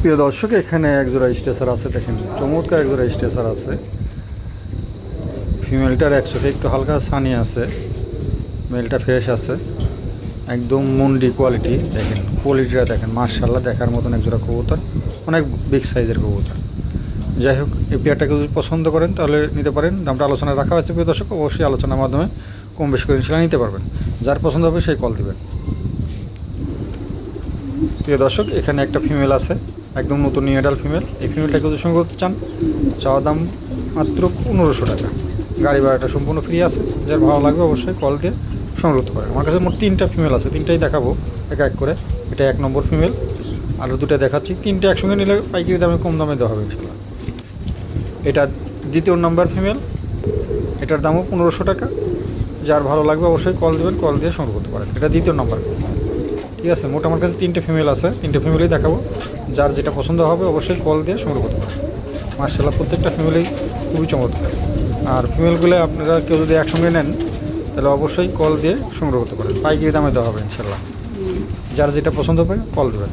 প্রিয় দর্শক, এখানে একজোড়া স্টেসার আছে, দেখেন, চমৎকার একজোড়া স্টেসার আছে। ফিমেলটার একশোতে একটু হালকা সানি আছে, মেলটা ফ্রেশ আছে, একদম মুন্ডি কোয়ালিটি দেখেন কোয়ালিটিটা দেখেন মার্শাল্লাহ দেখার মতন একজোড়া কবুতর, অনেক বিগ সাইজের কবুতর। যাই হোক, এই পেয়ারটাকে যদি পছন্দ করেন, তাহলে নিতে পারেন। দামটা আলোচনা রাখা হয়েছে, প্রিয় দর্শক, অবশ্যই আলোচনার মাধ্যমে কম বেশি করে সেটা নিতে পারবেন। যার পছন্দ হবে, সেই কল দিবেন। প্রিয় দর্শক, এখানে একটা ফিমেল আছে। একদম নতুন নিউ অ্যাডাল ফিমেল এই ফিমেলটাকে সংগ্রহ করতে চান, চাওয়া দাম মাত্র পনেরোশো টাকা। গাড়ি ভাড়াটা সম্পূর্ণ ফ্রি আছে। যার ভালো লাগবে অবশ্যই কল দিয়ে সংগ্রহ পারেন। আমার কাছে মোট তিনটা ফিমেল আছে, তিনটাই দেখাবো এক এক করে। এটা এক নম্বর ফিমেল আরও দুটো দেখাচ্ছি। তিনটে একসঙ্গে নিলে পাইকারি দামে কম দামে দেওয়া হবে ইনশাল্লাহ এটা দ্বিতীয় নাম্বার ফিমেল এটার দামও পনেরোশো টাকা। যার ভালো লাগবে অবশ্যই কল দেবেন কল দিয়ে সংগ্রহ করতে পারেন। এটা দ্বিতীয় নাম্বার ঠিক আছে? মোট আমার কাছে তিনটে ফিমেল আছে। তিনটে ফিমেলই দেখাবো। যার যেটা পছন্দ হবে অবশ্যই কল দিয়ে সংগ্রহ করতে পারেন মার্শাল্লাহ প্রত্যেকটা ফিমেলেই খুবই চমৎকার। আর ফিমেলগুলো আপনারা কেউ যদি একসঙ্গে নেন, তাহলে অবশ্যই কল দিয়ে সংগ্রহ করতে পারেন। পাইকারি দামে দেওয়া হবে ইনশাল্লাহ যার যেটা পছন্দ হবে কল দেবেন।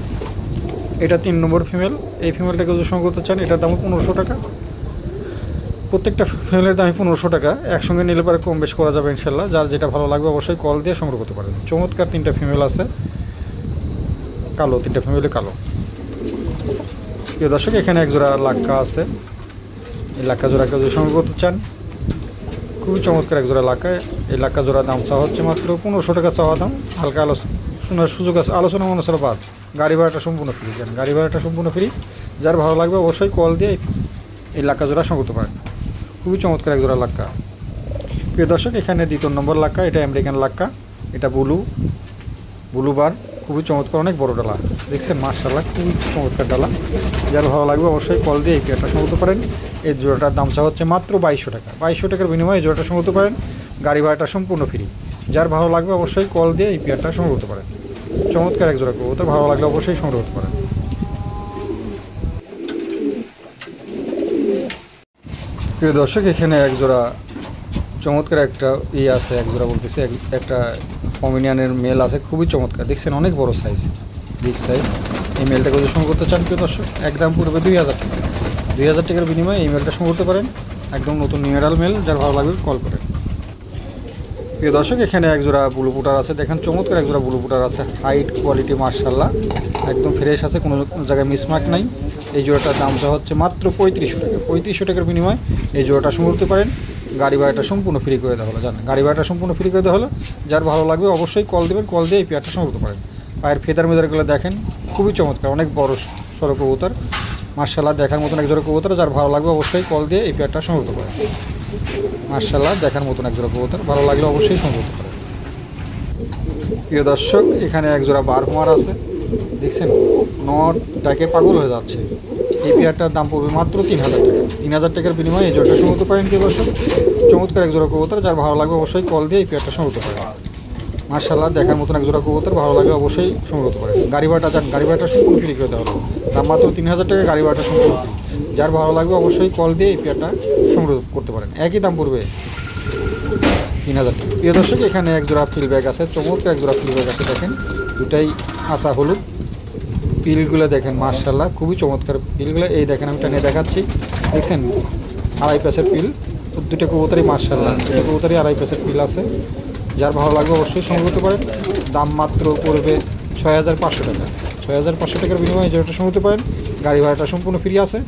এটা তিন নম্বর ফিমেল এই ফিমেলটাকে যদি সংগ্রহ করতে চান, এটার দাম পনেরোশো টাকা। প্রত্যেকটা ফিমেলের দামই পনেরোশো টাকা। একসঙ্গে নিলে পরে কম বেশ করা যাবে ইনশাল্লাহ যার যেটা ভালো লাগবে, অবশ্যই কল দিয়ে সংগ্রহ করতে পারেন। চমৎকার তিনটা ফিমেল আছে। কালো, তিনটা ফ্যামিলি কালো। প্রিয় দর্শক, এখানে এক জোড়া লাক্কা আছে। এই লাক্কা জোড়া কেউ যদি সংগ্রহ করতে চান, খুবই চমৎকার এক জোড়া লাক্কা। এই লাক্কা জোড়া দাম চাওয়া হচ্ছে মাত্র পনেরোশো টাকা চাওয়া দাম। হালকা আলোচনা শোনার সুযোগ আছে। আলোচনা অনুসারে বাদ। গাড়ি ভাড়াটা সম্পূর্ণ ফ্রি জান। গাড়ি ভাড়াটা সম্পূর্ণ ফ্রি যার ভালো লাগবে অবশ্যই কল দিয়ে এই লাক্কা জোড়া সংগ্রহ পারেন। খুবই চমৎকার এক জোড়া লাক্কা। প্রিয় দর্শক, এখানে দ্বিতীয় নম্বর লাক্কা, এটা আমেরিকান লাক্কা। এটা ব্লু ব্লু বার। খুবই চমৎকার, অনেক বড় ডালা। দেখছেন মার্শাল্লাহ খুবই চমৎকার ডালা। যার ভালো লাগবে অবশ্যই কল দিয়ে এই পেয়ারটা সংগ্রহ পারেন। এই জোড়াটার দাম চা হচ্ছে মাত্র বাইশশো টাকা। বাইশশো টাকার বিনিময়ে জোড়াটা সংগ্রহ পারেন, গাড়ি ভাড়াটা সম্পূর্ণ ফ্রি। যার ভালো লাগবে অবশ্যই কল দিয়ে এই পেয়ারটা সংগ্রহ করতে পারেন। চমৎকার এক জোড়া কবুতর, ভালো লাগলে অবশ্যই সংগ্রহ করতে পারেন। প্রিয় দর্শক, এখানে এক জোড়া চমৎকার একটা ইয়ে আছে, এক জোড়া বলতেছে, এক- একটা কমিনিয়ানের মেল আছে, খুবই চমৎকার। দেখছেন, অনেক বড় সাইজ বিগ সাইজ এই মেলটাকে যদি সংগ্রহ করতে চান, প্রিয় দর্শক, একদম পূর্বে দুই হাজার টাকা। দুই হাজার টাকার বিনিময়ে এই মেলটা সংগ্রহ করতে পারেন। একদম নতুন নিউরাল মেল যার ভালো লাগবে কল করেন প্রিয় দর্শক, এখানে এক জোড়া ব্লু পুটার আছে। দেখেন, চমৎকার এক জোড়া ব্লু পুটার আছে। হাইট কোয়ালিটি মার্শাল্লাহ একদম ফ্রেশ আছে, কোনো কোনো জায়গায় মিসমার্ক নাই। এই জোড়াটার দামটা হচ্ছে মাত্র পঁয়ত্রিশশো টাকা। পঁয়ত্রিশশো টাকার বিনিময়ে এই জোড়াটা সংগ্রহ করতে পারেন। গাড়ি ভাড়াটা সম্পূর্ণ ফ্রি করে দেওয়া হলো, জানেন? গাড়ি ভাড়াটা সম্পূর্ণ ফ্রি করে দেওয়া হলো। যার ভালো লাগবে অবশ্যই কল দেবেন কল দিয়ে এই পেয়ারটা সংগ্রহ পারেন পায়ের ফেদার মেদারগুলো দেখেন, খুবই চমৎকার, অনেক বড় সড়ক কবুতর। মার্শাল্লাহ দেখার মতন এক জোড়া কবুতর, যার ভালো লাগবে অবশ্যই কল দিয়ে এই পেয়ারটা সংগ্রহ করতে পারেন মার্শাল্লাহ দেখার মতন এক জোড়া কবুতর, ভালো লাগলে অবশ্যই সংগ্রহ করতে পারেন প্রিয় দর্শক, এখানে এক জোড়া বারহুমার আছে। দেখছেন নট ডাকে পাগল হয়ে যাচ্ছে। এই পেয়ারটার দাম পড়বে মাত্র তিন হাজার টাকা। তিন হাজার টাকার বিনিময়ে এই জোড়াটা সংগ্রহ পারেন প্রিয় দর্শক চমৎকার এক জোড়া কবুতর, যার ভালো লাগবে অবশ্যই কল দিয়ে এই পেয়ারটা সংগ্রহ করতে পারেন মার্শাল্লাহ দেখার মতন এক জোড়া কবুতর, ভালো লাগবে অবশ্যই সংগ্রহ করতে পারেন গাড়ি ভাড়াটা যান, গাড়ি ভাড়াটা সম্পূর্ণ ফ্রি করে দেওয়া দাম মাত্র তিন হাজার টাকা, গাড়ি ভাড়াটা ফ্রি যার ভালো লাগবে অবশ্যই কল দিয়ে এই পেয়ারটা সংগ্রহ করতে পারেন। একই দাম পড়বে তিন হাজার টাকা। প্রিয় দর্শক, এখানে এক জোড়া ফিল ব্যাগ আছে। চমৎকার এক জোড়া ফিল ব্যাগ আছে, দেখেন। দুটাই আসা হলুদ। পিলগুলো দেখেন মার্শাল্লাহ খুবই চমৎকার পিলগুলো। এই দেখেন, আমি টানিয়ে দেখাচ্ছি। দেখছেন? আড়াই প্যাসের পিল। দুটো কবুতরই মার্শাল্লাহ দুটো কবুতরই আড়াই প্যাসের পিল আছে। যার ভালো লাগবে অবশ্যই সংগ্রহ করতে পারেন। দাম মাত্র পড়বে ছয় হাজার পাঁচশো টাকা। ছয় হাজার পাঁচশো টাকার বিনিময়ে যেটা সংগ্রহ পারেন, গাড়ি ভাড়াটা সম্পূর্ণ ফ্রি আছে।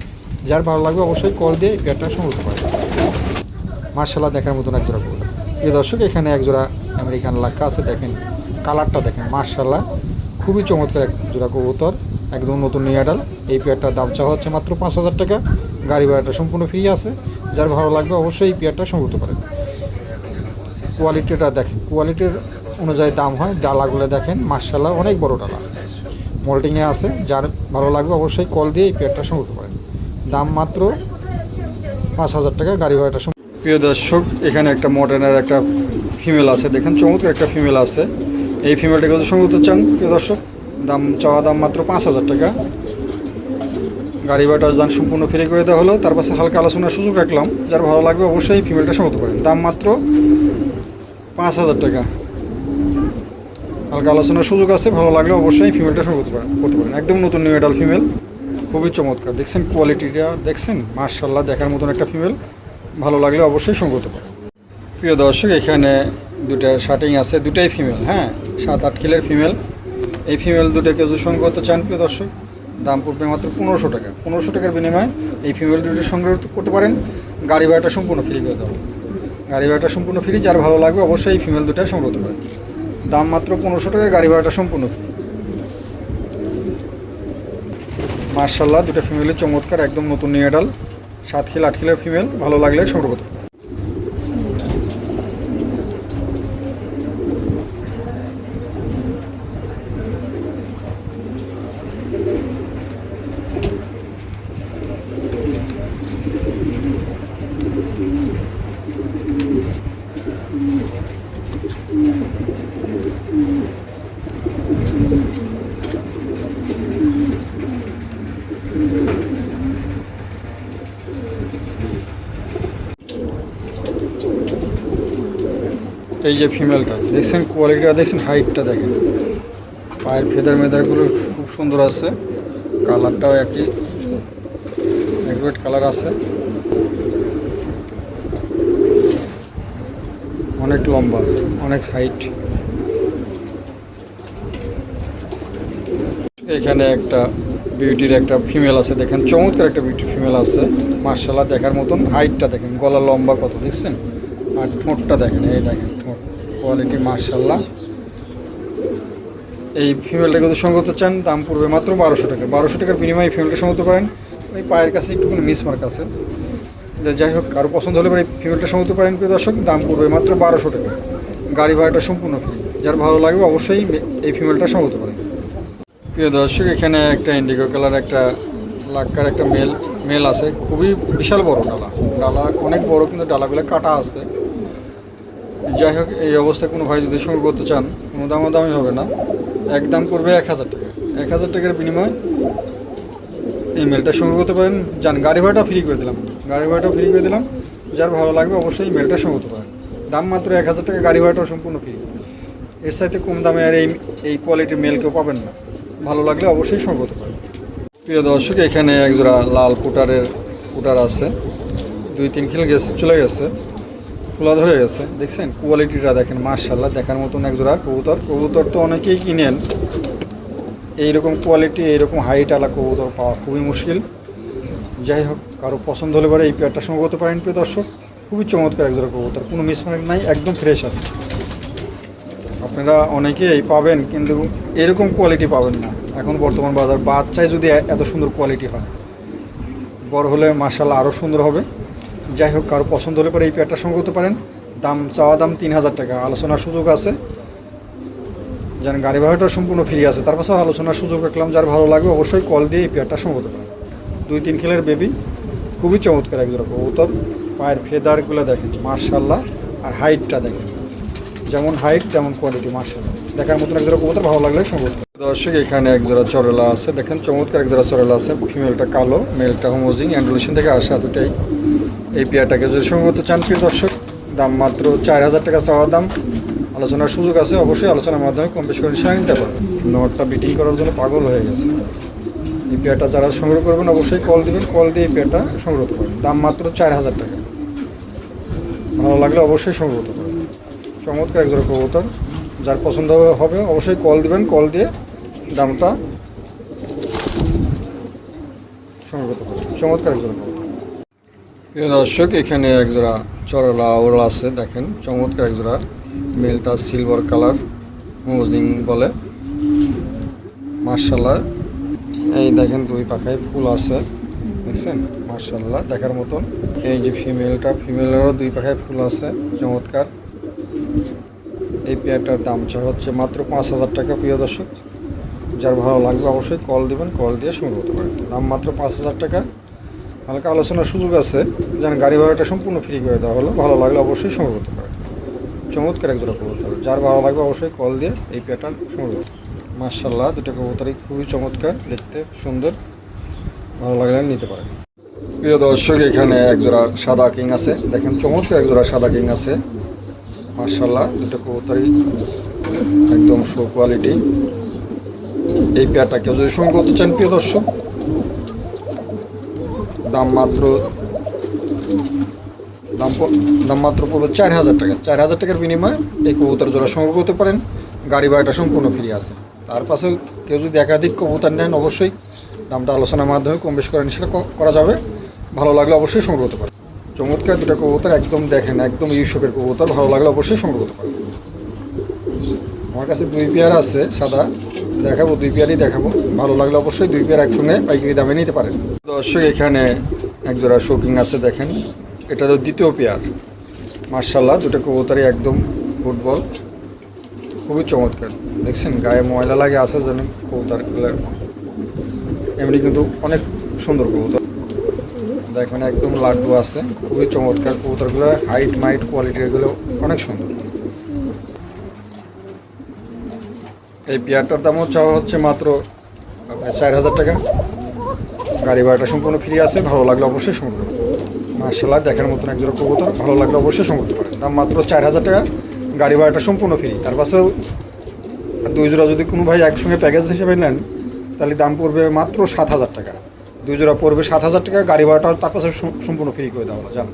যার ভালো লাগবে অবশ্যই কল দিয়ে পেয়ারটা সংগ্রহ পারেন। মার্শাল্লাহ দেখার মতন এক জোড়া কবুতর। এই দর্শক, এখানে এক জোড়া আমেরিকান লাক্কা আছে। দেখেন কালারটা দেখেন মার্শাল্লাহ খুবই চমৎকার এক জোড়া কবুতর, একদম নতুন নিয়াডাল এই পেয়ারটার দাম চাওয়া হচ্ছে মাত্র পাঁচ হাজার টাকা। গাড়ি ভাড়াটা সম্পূর্ণ ফ্রি আছে। যার ভালো লাগবে অবশ্যই এই পেয়ারটা সংগ্রহ পারেন। কোয়ালিটিটা দেখেন। কোয়ালিটির অনুযায়ী দাম হয়। ডালাগুলো দেখেন মার্শাল্লাহ অনেক বড় ডালা। মোল্টিংয়ে আছে। যার ভালো লাগবে অবশ্যই কল দিয়ে এই পেয়ারটা সংগ্রহ পারেন। দাম মাত্র পাঁচ হাজার টাকা। গাড়ি ভাড়াটা প্রিয় দর্শক, এখানে একটা মডার্নের একটা ফিমেল আছে। দেখেন, চমৎকার একটা ফিমেল আছে। এই ফিমেলটাকে যদি করতে চান, প্রিয় দর্শক। দাম চাওয়া দাম মাত্র পাঁচ হাজার টাকা। গাড়ি ভাড়াটা যান সম্পূর্ণ ফ্রি করে দেওয়া হলো। তার পাশে হালকা আলোচনার সুযোগ রাখলাম। যার ভালো লাগবে অবশ্যই এই ফিমেলটা সংগ্রহ করেন দাম মাত্র পাঁচ হাজার টাকা। হালকা আলোচনার সুযোগ আছে, ভালো লাগলে অবশ্যই ফিমেলটা সংগ্রহ করতে পারেন করতে পারেন। একদম নতুন নিউ এডাল ফিমেল খুবই চমৎকার। দেখছেন কোয়ালিটিটা দেখছেন? মার্শাল্লাহ দেখার মতন একটা ফিমেল ভালো লাগলে অবশ্যই সংগ্রহ করতে পারেন। প্রিয় দর্শক, এখানে দুটা শার্টিং আছে দুটাই ফিমেল হ্যাঁ? সাত, আট কিলের ফিমেল এই ফিমেল দুটো কেউ সংগ্রহ করতে চান, প্রিয় দর্শক, দাম পড়বে মাত্র পনেরোশো টাকা। পনেরোশো টাকার বিনিময়ে এই ফিমেল দুটো সংগ্রহ করতে পারেন। গাড়ি ভাড়াটা সম্পূর্ণ ফ্রি করে দেওয়া। গাড়ি ভাড়াটা সম্পূর্ণ ফ্রি যার ভালো লাগবে অবশ্যই এই ফিমেল দুটো সংগ্রহ করতে পারেন। দাম মাত্র পনেরোশো টাকা, গাড়ি ভাড়াটা সম্পূর্ণ ফ্রি মার্শাল্লাহ দুটো ফিমেলের চমৎকার, একদম নতুন নিয়ে ডাল। সাত খিল আট খিলের ফিমেল ভালো লাগলে সংগ্রহ করতে এই যে ফিমেলটা দেখছেন কোয়ালিটিটা দেখছেন হাইটটা দেখেন। পায়ের ফেদার মেদারগুলো খুব সুন্দর আছে কালারটাও একই অ্যাকুরেট কালার আছে। অনেক লম্বা, অনেক হাইট এখানে একটা বিউটির একটা ফিমেল আছে, দেখেন চমৎকার একটা বিউটি ফিমেল আছে। মার্শাল্লাহ দেখার মতন হাইটটা দেখেন, গলা লম্বা কত, দেখছেন? আর ঠোঁটটা দেখেন, এই দেখেন ঠোঁট। কোয়ালিটি মার্শাল্লাহ এই ফিমেলটাকে যদি সঙ্গত চান, দাম পড়বে মাত্র বারোশো টাকা। বারোশো টাকার বিনিময়ে ফিমেলটা সঙ্গত পারেন ওই পায়ের কাছে একটুখানি মিসমার্ক আছে। যে যাই হোক, কারও পছন্দ হলে পরে এই ফিমেলটা সঙ্গত পারেন প্রিয় দর্শক, দাম পড়বে মাত্র বারোশো টাকা। গাড়ি ভাড়াটা সম্পূর্ণ ফ্রি যার ভালো লাগবে অবশ্যই এই ফিমেলটা সঙ্গত পারেন প্রিয় দর্শক, এখানে একটা ইন্ডিগো কালার একটা লাক্কার, একটা মেল মেল আছে। খুবই বিশাল বড় ডালা ডালা, অনেক বড় কিন্তু ডালাগুলো কাটা আছে। যাই হোক, এই অবস্থায় কোনো ভাই যদি সংগ্রহ করতে চান, কোনো দামাদামি হবে না। এক দাম পড়বে এক হাজার টাকা। এক হাজার টাকার বিনিময়ে এই মেলটা সংগ্রহ করতে পারেন। যান, গাড়ি ভাড়াটা ফ্রি করে দিলাম। গাড়ি ভাড়াটাও ফ্রি করে দিলাম। যার ভালো লাগবে অবশ্যই এই মেলটা সংগ্রহ করতে পারেন। দাম মাত্র এক হাজার টাকা, গাড়ি ভাড়াটাও সম্পূর্ণ ফ্রি এর সাথে কম দামে আর এই এই কোয়ালিটির মেল কেউ পাবেন না। ভালো লাগলে অবশ্যই সংগ্রহ করতে পারেন। প্রিয় দর্শক, এখানে একজোড়া লাল পুটারের পুটার আছে। দুই তিন কিলো গেছে, চলে গেছে। খোলা ধরে গেছে। দেখছেন? কোয়ালিটিটা দেখেন মার্শাল্লাহ দেখার মতন একজোড়া কবুতর। কবুতর তো অনেকেই কিনেন। এইরকম কোয়ালিটি এইরকম হাইট আলা কবুতর পাওয়া খুবই মুশকিল। যাই হোক, কারও পছন্দ হলে পরে এই পেয়ারটা সঙ্গে করতে পারেন, প্রিয় দর্শক। খুবই চমৎকার একজোড়া কবুতর, কোনো মিসমার্ক নাই, একদম ফ্রেশ আছে। আপনারা অনেকেই পাবেন, কিন্তু এরকম কোয়ালিটি পাবেন না। এখন বর্তমান বাজার, বাচ্চায় যদি এত সুন্দর কোয়ালিটি হয়, বড় হলে মার্শাল্লাহ আরও সুন্দর হবে। যাই হোক, কারও পছন্দ হলে পরে এই পেয়ারটা সঙ্গে করতে পারেন। দাম, চাওয়া দাম তিন হাজার টাকা। আলোচনার সুযোগ আছে। যেন গাড়ি ভাড়াটা সম্পূর্ণ ফ্রি আছে। তার পাশেও আলোচনার সুযোগ রাখলাম। যার ভালো লাগবে অবশ্যই কল দিয়ে এই পেয়ারটা সঙ্গে করতে পারেন। দুই তিন খেলের বেবি খুবই চমৎকার একজোড়া কবুতর। পায়ের ফেদারগুলো দেখেন মার্শাল্লাহ আর হাইটটা দেখেন। যেমন হাইট তেমন কোয়ালিটি মার্শাল্লাহ দেখার মতন একজোড়া কবুতর ভালো লাগলে পারেন। দর্শক, এখানে একজোড়া চরেলা আছে। দেখেন, চমৎকার একজোড়া চরেলা আছে। ফিমেলটা কালো মেলটা হোমোজিং অ্যান্ড্রোলেশন থেকে আসা দুটাই এই পেয়ারটাকে যদি সঙ্গে চান প্রিয় দর্শক, দাম মাত্র চার হাজার টাকা চাওয়া দাম। আলোচনার সুযোগ আছে, অবশ্যই আলোচনার মাধ্যমে কম বেশি করে নিশ্চয় নিতে পারবেন। নটটা বিটিং করার জন্য পাগল হয়ে গেছে। এই পেয়ারটা যারা সংগ্রহ করবেন, অবশ্যই কল দিবেন কল দিয়ে এই পেয়ারটা সংগ্রহ করতে পারেন দাম মাত্র চার হাজার টাকা। ভালো লাগলে অবশ্যই সংগ্রহ করতে পারেন চমৎকার একজন কবুতর। যার পছন্দ হবে, অবশ্যই কল দিবেন কল দিয়ে দামটা সংগ্রহ করতে পারেন চমৎকার একজন কবুতর। প্রিয় দর্শক, এখানে একজোড়া চরলা ওরলা আছে, দেখেন, চমৎকার একজোড়া মেলটা সিলভার কালার মোজিং বলে। মার্শাল্লাহ এই দেখেন, দুই পাখায় ফুল আছে, দেখছেন? মার্শাল্লাহ দেখার মতন। এই যে ফিমেলটা ফিমেলেরও দুই পাখায় ফুল আছে, চমৎকার। এই পেয়ারটার দাম চা হচ্ছে মাত্র পাঁচ হাজার টাকা, প্রিয় দর্শক। যার ভালো লাগবে অবশ্যই কল দিবেন কল দিয়ে সংগ্রহ করতে পারেন। দাম মাত্র পাঁচ হাজার টাকা। হালকা আলোচনার সুযোগ আছে, যেন গাড়ি ভাড়াটা সম্পূর্ণ ফ্রি করে দেওয়া হলো। ভালো লাগলে অবশ্যই সংগ্রহ করতে পারেন। চমৎকার এক একজোড়া কবুতর। যার ভালো লাগবে অবশ্যই কল দিয়ে এই প্যাটার্ন সংগ্রহ করতে মার্শাল্লাহ দুটো কবুতরই খুবই চমৎকার, দেখতে সুন্দর। ভালো লাগলে নিতে পারেন। প্রিয় দর্শক, এখানে একজোড়া সাদা কিং আছে। দেখেন চমৎকার একজোড়া সাদা কিং আছে। মার্শাল্লাহ দুটো কবুতরই একদম শো কোয়ালিটি এই পেয়ারটা কেউ যদি সঙ্গে করতে চান, প্রিয় দর্শক দাম মাত্র, দাম দাম মাত্র চার হাজার টাকা। চার হাজার টাকার বিনিময়ে এই কবুতর জোড়া সংগ্রহ করতে পারেন। গাড়ি ভাড়াটা সম্পূর্ণ ফ্রি আছে। তার পাশে কেউ যদি একাধিক কবুতর নেন, অবশ্যই দামটা আলোচনার মাধ্যমে কম বেশ করে নিশ্চয় করা যাবে। ভালো লাগলে অবশ্যই সংগ্রহ করতে পারেন। চমৎকার দুটো কবুতর একদম দেখেন, একদম ইউসুফের কবুতর। ভালো লাগলে অবশ্যই সংগ্রহ করতে পারেন। আমার কাছে দুই পেয়ার আছে, সাদা। দেখাবো, দুই পেয়ারই দেখাবো। ভালো লাগলে অবশ্যই দুই পেয়ার একসঙ্গে পাইকারি দামে নিতে পারেন। দর্শক, এখানে একজোড়া শোকিং আছে দেখেন। এটা তো দ্বিতীয় পেয়ার। মার্শাল্লাহ দুটো কবুতরই একদম ফুটবল। খুবই চমৎকার। দেখছেন, গায়ে ময়লা লাগে আছে যেন কবুতরগুলো। এমনি কিন্তু অনেক সুন্দর কবুতর। দেখেন, একদম লাড্ডু আছে। খুবই চমৎকার কবুতরগুলো। হাইট মাইট কোয়ালিটি এগুলো অনেক সুন্দর। এই পেয়ারটার দামও চাওয়া হচ্ছে মাত্র চার হাজার টাকা। গাড়ি ভাড়াটা সম্পূর্ণ ফ্রি আছে, ভালো লাগলে অবশ্যই সংগ্রহ মার্শাল্লাহ দেখার মতন একজোড়া কবুতর, ভালো লাগলে অবশ্যই সংগ্রহ করতে দাম মাত্র চার হাজার টাকা, গাড়ি ভাড়াটা সম্পূর্ণ ফ্রি তার পাশেও দুই জোড়া যদি কোনো ভাই একসঙ্গে প্যাকেজ হিসেবে নেন, তাহলে দাম পড়বে মাত্র সাত হাজার টাকা। দুই জোড়া পড়বে সাত হাজার টাকা, গাড়ি ভাড়াটা তার পাশে সম্পূর্ণ ফ্রি করে দেওয়া জান।